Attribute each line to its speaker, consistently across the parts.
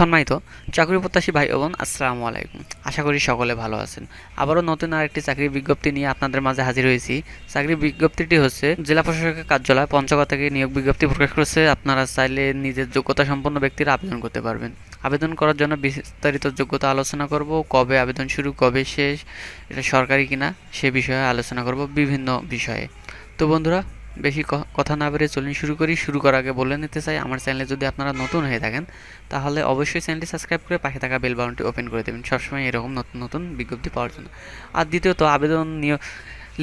Speaker 1: সম্মানিত চাকরি প্রত্যাশী ভাই বোন, আসসালামু আলাইকুম। আশা করি সকলে ভালো আছেন। আবারও নতুন আরেকটি চাকরির বিজ্ঞপ্তি নিয়ে আপনাদের মাঝে হাজির হয়েছি। চাকরির বিজ্ঞপ্তিটি হচ্ছে, জেলা প্রশাসকের কার্যালয় পঞ্চগড় থেকে নিয়োগ বিজ্ঞপ্তি প্রকাশ করেছে। আপনারা চাইলে নিজের যোগ্যতা সম্পন্ন ব্যক্তিরা আবেদন করতে পারবেন। আবেদন করার জন্য বিস্তারিত যোগ্যতা আলোচনা করব, কবে আবেদন শুরু, কবে শেষ, এটা সরকারি কিনা সে বিষয়ে আলোচনা করব বিভিন্ন বিষয়ে। তো বন্ধুরা বেশি কথা না বেরিয়ে চলুন শুরু করি। শুরু করার আগে বলে নিতে চাই, আমার চ্যানেলে যদি আপনারা নতুন হয়ে থাকেন, তাহলে অবশ্যই চ্যানেলটি সাবস্ক্রাইব করে পাশে থাকা বেল বাটনটি ওপেন করে দেবেন। সবসময় এরকম নতুন নতুন বিজ্ঞপ্তি পাওয়ার জন্য। আর দ্বিতীয়ত, আবেদন নিয়ে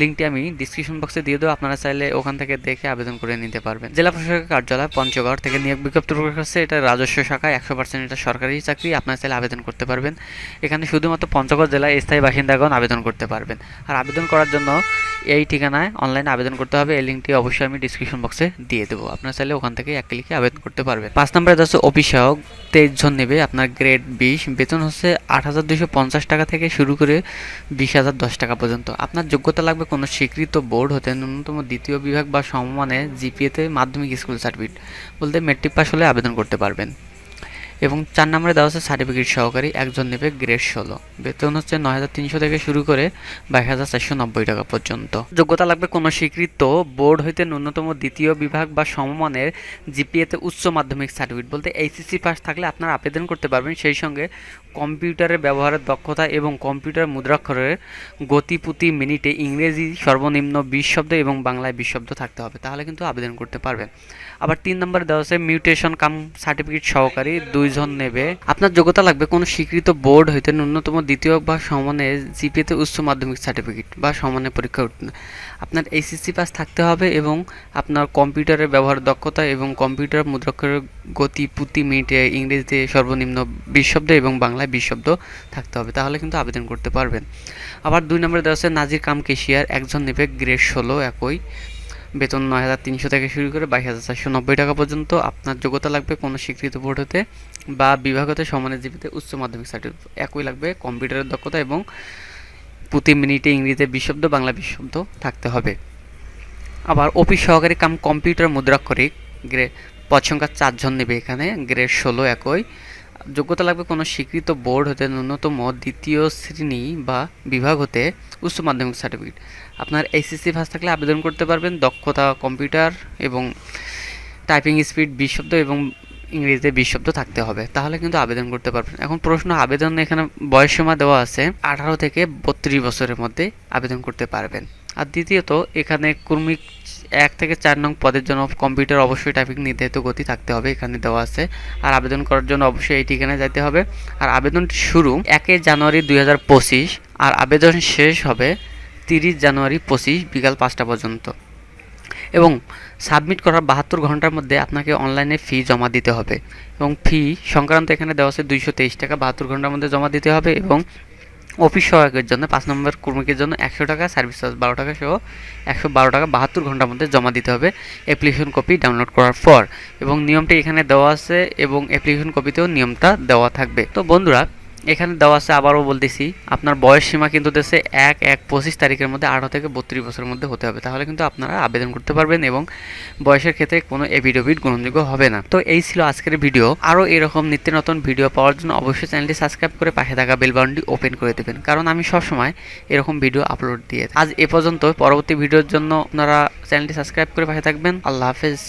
Speaker 1: লিঙ্কটি আমি ডিসক্রিপশন বক্সে দিয়ে দেবো। আপনারা চাইলে ওখান থেকে দেখে আবেদন করে নিতে পারবেন। জেলা প্রশাসকের কার্যালয়, পঞ্চগড় থেকে নিয়োগ বিজ্ঞপ্তি প্রকাশ করছে এটা রাজস্ব শাখায় একশো পার্সেন্ট এটা সরকারি চাকরি। আপনারা চাইলে আবেদন করতে পারবেন। এখানে শুধুমাত্র পঞ্চগড় জেলায় স্থায়ী বাসিন্দাগণ আবেদন করতে পারবেন। আর আবেদন করার জন্য এই ঠিকানায় অনলাইনে আবেদন করতে হবে। এই লিঙ্কটি অবশ্যই আমি ডিসক্রিপশন বক্সে দিয়ে দেবো। আপনারা চাইলে ওখান থেকে এক ক্লিকে আবেদন করতে পারবেন। পাঁচ নম্বরে হচ্ছে অফিস সহায়ক তেইশ জন নেবে আপনার গ্রেড বিশ। বেতন হচ্ছে আট হাজার দুশো পঞ্চাশ টাকা থেকে শুরু করে বিশ হাজার দশ টাকা পর্যন্ত। আপনার যোগ্যতা লাগবে কোনো স্বীকৃত বোর্ড হতে ন্যূনতম দ্বিতীয় বিভাগ বা সমমানে জিপিএতে মাধ্যমিক স্কুল সার্টিফিকেট বলতে মেট্রিক পাস হলে আবেদন করতে পারবেন। এবং চার নম্বরে দেওয়া হচ্ছে সার্টিফিকেট সহকারী, একজন নেবে গ্রেড ষোলো। বেতন হচ্ছে নয় হাজার তিনশো থেকে শুরু করে বাইশ হাজার চারশো নব্বই টাকা পর্যন্ত। যোগ্যতা লাগবে কোনো স্বীকৃত বোর্ড হইতে ন্যূনতম দ্বিতীয় বিভাগ বা সমমানের জিপিএতে উচ্চ মাধ্যমিক সার্টিফিকেট বলতে এইচএসসি পাস থাকলে আপনারা আবেদন করতে পারবেন। সেই সঙ্গে কম্পিউটারের ব্যবহারের দক্ষতা এবং কম্পিউটার মুদ্রাক্ষরের গতিপুতি মিনিটে ইংরেজি, সর্বনিম্ন বিশ শব্দ এবং বাংলায় বিশ শব্দ থাকতে হবে, তাহলে কিন্তু আবেদন করতে পারবেন। আবার তিন নম্বরে দেওয়া আছে মিউটেশন কাম সার্টিফিকেট সহকারী দুইজন নেবে। আপনার যোগ্যতা লাগবে কোনো স্বীকৃত বোর্ড হইতে ন্যূনতম দ্বিতীয় বা সমানে জিপিএতে উচ্চ মাধ্যমিক সার্টিফিকেট বা সমানে পরীক্ষা উত্তীর্ণ। আপনার এইচএসসি পাস থাকতে হবে এবং আপনার কম্পিউটারের ব্যবহার দক্ষতা এবং কম্পিউটার মুদ্রাক্ষরের গতি প্রতি মিনিটে ইংরেজিতে সর্বনিম্ন বিশ শব্দ এবং বাংলায় বিশ শব্দ থাকতে হবে, তাহলে কিন্তু আবেদন করতে পারবেন। আবার দুই নম্বরে দেওয়া আছে নাজির কাম কেশিয়ার একজন নেবে গ্রেড ষোলো একই। বেতন নয় হাজার তিনশো থেকে শুরু করে বাইশ হাজার চারশো নব্বই টাকা পর্যন্ত আপনার যোগ্যতা লাগবে কোনো স্বীকৃত বোর্ড হতে বা বিভাগ হতে সমানের জীবিতে উচ্চ মাধ্যমিক সার্টিফিকেট একই লাগবে কম্পিউটারের দক্ষতা এবং প্রতি মিনিটে ইংরেজিতে বিশব্দ, বাংলা বিশব্দ থাকতে হবে। আবার অফিস সহকারী কাম কম্পিউটার মুদ্রাক্ষরিক গ্রে পদ সংখ্যা চারজন নেবে এখানে, গ্রেড ষোলো একই। যোগ্যতা লাগবে কোনো স্বীকৃত বোর্ড হতে ন্যূনতম দ্বিতীয় শ্রেণি বা বিভাগ হতে উচ্চ মাধ্যমিক সার্টিফিকেট আপনার এইচএসসি পাস থাকলে আবেদন করতে পারবেন দক্ষতা কম্পিউটার এবং টাইপিং স্পিড বিশ শব্দ এবং ইংরেজিতে বিশ শব্দ থাকতে হবে। তাহলে কিন্তু আবেদন করতে পারবেন। এখন প্রশ্ন, আবেদন এখানে বয়স সীমা দেওয়া আছে আঠারো থেকে বত্রিশ বছরের মধ্যে আবেদন করতে পারবেন। আর দ্বিতীয়ত, এখানে কর্মিক এক থেকে চার নং পদের জন্য কম্পিউটার অবশ্যই টাইপিং নির্ধারিত গতি থাকতে হবে, এখানে দেওয়া আছে। আর আবেদন করার জন্য অবশ্যই এই ঠিকানায় যেতে হবে। আর আবেদনটি শুরু একই জানুয়ারি দুই হাজার পঁচিশ, আর আবেদন শেষ হবে তিরিশ জানুয়ারি পঁচিশ বিকাল পাঁচটা পর্যন্ত। এবং সাবমিট করার বাহাত্তর ঘণ্টার মধ্যে আপনাকে অনলাইনে ফি জমা দিতে হবে। এবং ফি সংক্রান্ত এখানে দেওয়া আছে দুইশো তেইশ টাকা, বাহাত্তর ঘণ্টার মধ্যে জমা দিতে হবে এবং অফিস সহায়কের জন্য পাঁচ নম্বর কর্মীকের জন্য একশো টাকা, সার্ভিস চার্জ বারো টাকা সহ একশো বারো টাকা বাহাত্তর ঘণ্টার মধ্যে জমা দিতে হবে অ্যাপ্লিকেশন কপি ডাউনলোড করার পর। এবং নিয়মটি এখানে দেওয়া আছে এবং অ্যাপ্লিকেশন কপিতেও নিয়মটা দেওয়া থাকবে। তো বন্ধুরা এখানে দেওয়া আছে, আবারও বলতেছি, আপনার বয়স সীমা কিন্তু দেশে এক এক পঁচিশ তারিখের মধ্যে, আঠারো থেকে বত্রিশ বছরের মধ্যে হতে হবে। তাহলে কিন্তু আপনারা আবেদন করতে পারবেন এবং বয়সের ক্ষেত্রে কোনো এভিডেভিট গ্রহণযোগ্য হবে না। তো এই ছিল আজকের ভিডিও। আরও এরকম নিত্য নতুন ভিডিও পাওয়ার জন্য অবশ্যই চ্যানেলটি সাবস্ক্রাইব করে পাশে থাকা বেল বাটনটি ওপেন করে দেবেন। কারণ আমি সবসময় এরকম ভিডিও আপলোড দিয়ে আজ এ পর্যন্ত, পরবর্তী ভিডিওর জন্য আপনারা চ্যানেলটি সাবস্ক্রাইব করে পাশে থাকবেন। আল্লাহ হাফেজ।